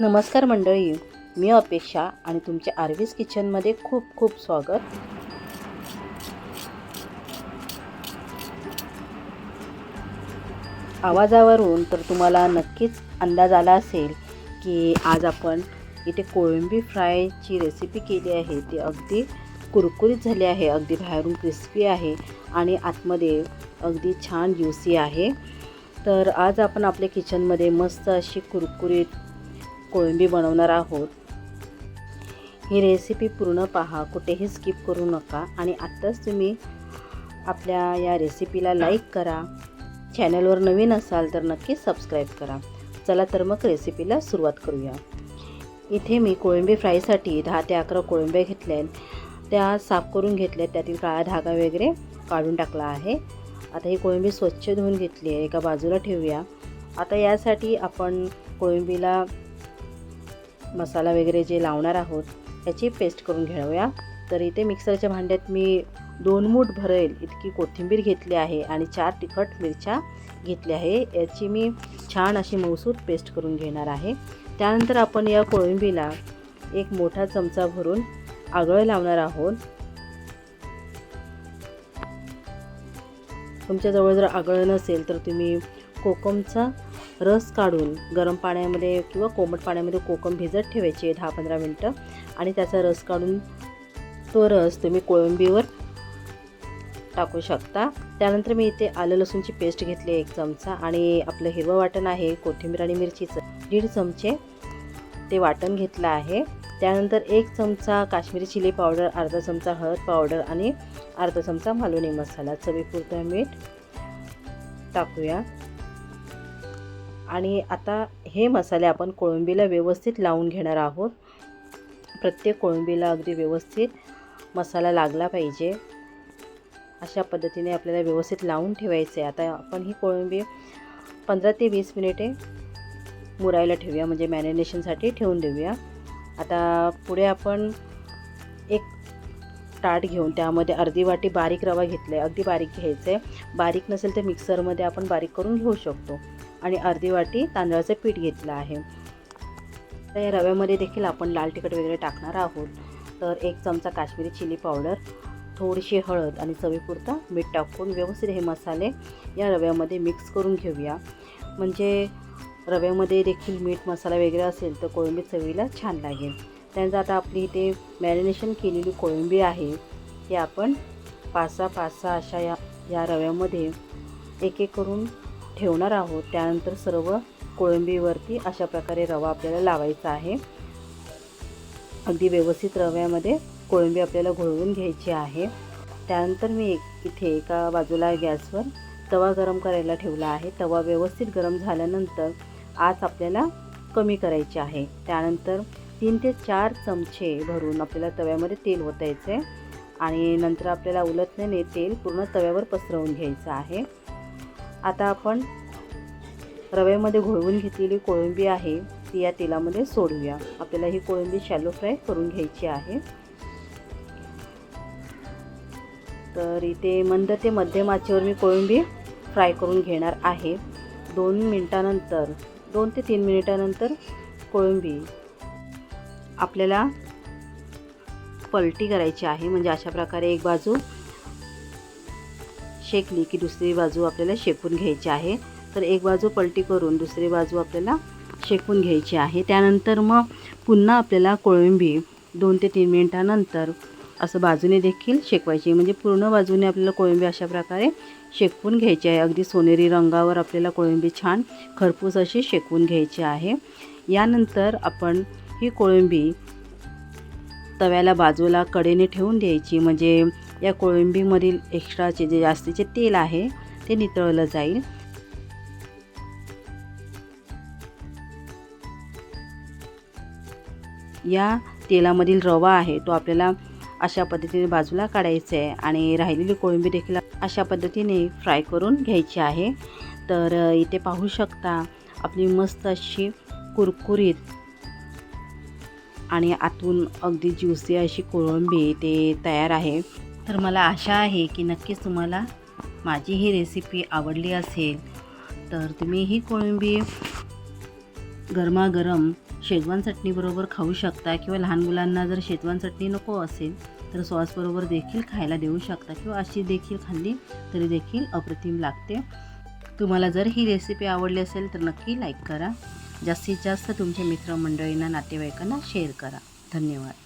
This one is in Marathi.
नमस्कार मंडळी मी अपेक्षा आणि तुमच्या आर्वीस किचनमध्ये खूप खूप स्वागत. आवाजावरून तर तुम्हाला नक्कीच अंदाज आला असेल की आज आपण इथे कोळंबी फ्रायची रेसिपी केली आहे. ती अगदी कुरकुरीत झाली आहे अगदी बाहेरून क्रिस्पी आहे आणि आतमध्ये अगदी छान ज्युसी आहे. तर आज आपण आपल्या किचनमध्ये मस्त अशी कुरकुरीत कोळंबी बनवणार आहोत. ही रेसिपी पूर्ण पहा. कुठेही स्किप करू नका. आणि आत्ताच तुम्ही आपल्या या रेसिपीला लाईक करा. चॅनलवर नवीन असाल तर नक्की सबस्क्राईब करा. चला तर मग रेसिपीला सुरुवात करूया. इथे मी कोळंबी फ्रायसाठी दहा ते अकरा कोळंब्या घेतल्या आहेत. त्या साफ करून घेतल्या त्यातील काळा धागा वगैरे काढून टाकला आहे. आता ही कोळंबी स्वच्छ धुवून घेतली आहे. एका बाजूला ठेवूया. आता यासाठी आपण कोळंबीला मसाला वगैरे जे लावणार आहोत याची पेस्ट करून घेऊया. तर इथे मिक्सरच्या भांड्यात मी दोन मूठ भरेल इतकी कोथिंबीर घेतली आहे आणि चार तिखट मिरच्या घेतल्या आहे. याची मी छान अशी मौसूद पेस्ट करून घेणार आहे. त्यानंतर आपण या कोळंबीला एक मोठा चमचा भरून आगळ लावणार आहोत. तुमच्याजवळ जर आगळ नसेल तर तुम्ही कोकमचा रस काढून गरम पाण्यामध्ये किंवा कोमट पाण्यामध्ये कोकम भिजत ठेवायचे दहा पंधरा मिनटं. आणि त्याचा रस काढून तो रस तुम्ही कोळंबीवर टाकू शकता. त्यानंतर मी इथे आलं लसूणची पेस्ट घेतली एक चमचा आणि आपलं हिरवं वाटण आहे कोथिंबीर आणि मिरचीचं. दीड चमचे ते वाटण घेतलं आहे. त्यानंतर एक चमचा काश्मीरी चिली पावडर अर्धा चमचा हळद पावडर आणि अर्धा चमचा मालवणी मसाला. चवीपुरतं मीठ टाकूया. आणि आता हे मसाले आपण कोळंबीला व्यवस्थित लावून घेणार आहोत. प्रत्येक कोळंबीला अगदी व्यवस्थित मसाला लागला पाहिजे. अशा पद्धतीने आपल्याला व्यवस्थित लावून ठेवायचे आता आपण ही कोळंबी पंधरा ते वीस मिनिटे मुरायला ठेवूया. म्हणजे मॅरिनेशनसाठी ठेवून देऊया. आता पुढे आपण एक ताट घेऊन त्यामध्ये अर्धी वाटी बारीक रवा घेतला आहे अगदी बारीक घ्यायचं आहे बारीक नसेल तर मिक्सरमध्ये आपण बारीक करून घेऊ शकतो. आणि अर्धी वाटी तांदळाचं पीठ घेतलं आहे. तर या रव्यामध्ये देखील आपण लाल तिखट वगैरे टाकणार आहोत. तर एक चमचा काश्मीरी चिली पावडर थोडीशी हळद आणि चवीपुरता मीठ टाकून व्यवस्थित हे मसाले या रव्यामध्ये मिक्स करून घेऊया. म्हणजे रव्यामध्ये देखील मीठ मसाला वगैरे असेल तर कोळंबी चवीला छान लागेल. त्यानंतर आता आपली इथे मॅरिनेशन केलेली कोळंबी आहे ती आपण पाच सहा पाच सहा अशा या या रव्यामध्ये एक एक करून ठेवणार आहोत. त्यानंतर सर्व कोळंबीवरती अशा प्रकारे रवा आपल्याला लावायचा आहे. अगदी व्यवस्थित रव्यामध्ये कोळंबी आपल्याला घोळवून घ्यायची आहे. त्यानंतर मी एक इथे एका बाजूला गॅसवर तवा गरम करायला ठेवला आहे. तवा व्यवस्थित गरम झाल्यानंतर आज आपल्याला कमी करायची आहे. त्यानंतर तीन ते चार चमचे भरून आपल्याला तव्यामध्ये तेल ओतायचं आहे आणि नंतर आपल्याला उलटण्याने तेल पूर्ण तव्यावर पसरवून घ्यायचं आहे. आता आपण रव्यामध्ये घोळवून घेतलेली कोळंबी आहे ती या तेलामध्ये सोडूया. आपल्याला ही कोळंबी शॅलो फ्राय करून घ्यायची आहे. तर इथे मंद ते मध्यम आचेवर मी कोळंबी फ्राय करून घेणार आहे. दोन मिनटानंतर दोन ते तीन मिनिटानंतर कोळंबी आपल्याला पलटी करायची आहे. म्हणजे अशा प्रकारे एक बाजू शेकली की दुसरी बाजू आपल्याला शेकून घ्यायची आहे. तर एक बाजू पलटी करून दुसरी बाजू आपल्याला शेकून घ्यायची आहे. त्यानंतर मग पुन्हा आपल्याला कोळंबी दोन ते तीन मिनटानंतर असं बाजूने देखील शेकवायची. म्हणजे पूर्ण बाजूने आपल्याला कोळंबी अशा प्रकारे शेकवून घ्यायची आहे. अगदी सोनेरी रंगावर आपल्याला कोळंबी छान खरपूस अशी शेकवून घ्यायची आहे. यानंतर आपण ही कोळंबी तव्याला बाजूला कडेने ठेवून द्यायची. म्हणजे या कोळंबीमधील एक्स्ट्राचे जे जास्तीचे तेल आहे ते नितळलं जाईल. या तेलामधील रवा आहे तो आपल्याला अशा पद्धतीने बाजूला काढायचा आहे आणि राहिलेली कोळंबी देखील अशा पद्धतीने फ्राय करून घ्यायची आहे. तर इथे पाहू शकता आपली मस्त अशी कुरकुरीत आणि आतून अगदी ज्युसी अशी कोळंबी ते तयार आहे. तर मला आशा आहे की नक्कीच तुम्हाला माझी ही रेसिपी आवडली असेल. तर तुम्ही ही कोळंबी गरमागरम शेजवान चटणीबरोबर खाऊ शकता किंवा लहान मुलांना जर शेजवान चटणी नको असेल तर सॉसबरोबर देखील खायला देऊ शकता किंवा अशी देखील खाल्ली तरी देखील अप्रतिम लागते. तुम्हाला जर ही रेसिपी आवडली असेल तर नक्की लाईक करा. जास्तीत जास्त तुमच्या मित्रमंडळींना नातेवाईकांना शेअर करा. धन्यवाद.